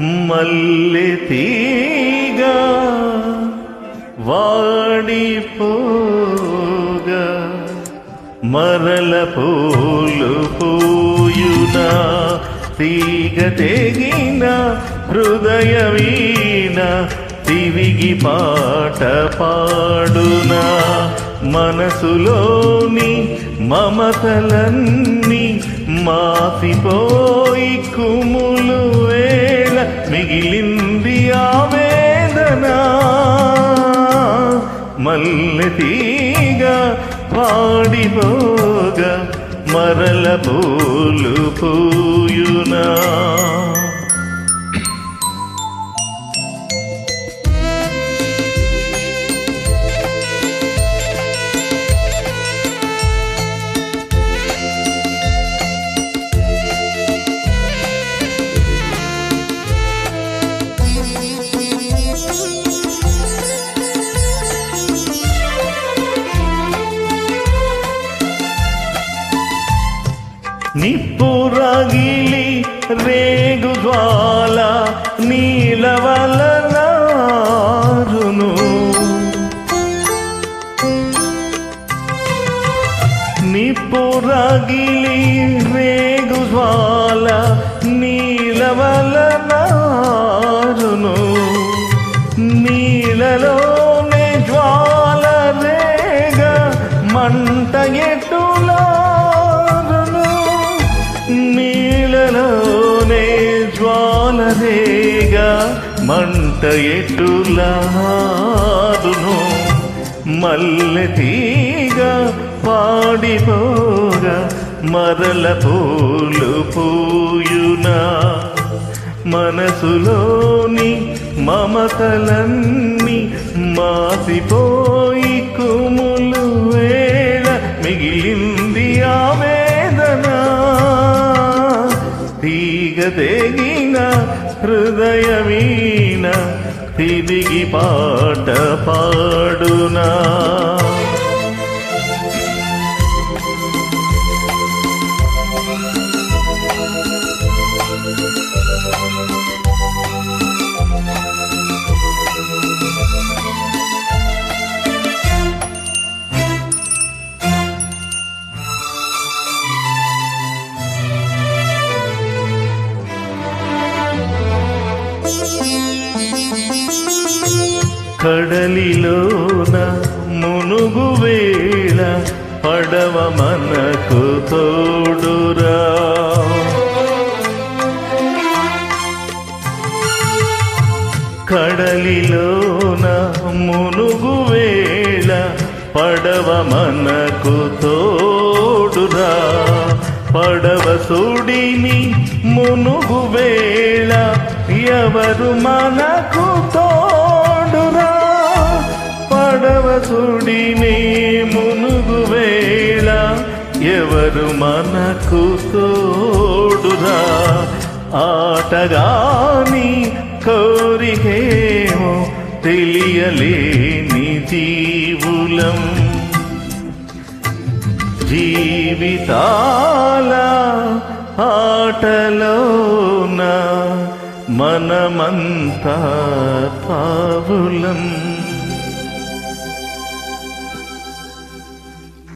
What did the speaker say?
మల్లె తీగా వాడిపోగా. మరల పూలు పూయునా తీగ తెగిన హృదయ వీణ తిరిగి పాట పాడునా. మనసులోని మమతలన్నీ మాసిపోయి కుములు వేళ మిగిలింది ఆవేదన మల్లె పాడిపోగా మరల పూలు పూయునా నిప్పురగిలి రేగు జ్వాల నీలవలనారును. నిప్పురగిలి రేగు జ్వాల నీలవలనారును. నీలలో జ్వాల మంట ఎటులాదును మల్లె తీగ పాడిపోగా మరల పూలు పూయునా. మనసులోని మమతలన్నీ మాసిపోయి కుములు వేళ మిగిలింది ఆవేదన తీగ హృదయమీన తిరిగి పాట పాడునా. కడలిలోన మునుగు వేళ పడవ మనకు తోడురా. కడలిలోన మునుగు వేళ పడవ మనకు తోడురా. పడవ సుడిని మునుగు వేళ ఎవరు మనకు ఎవరు మనకు తోడురా? ఆటగాని కోరికేమో తెలియలేని జీవులం. జీవితాల ఆటలోన మనమంతా పావులం.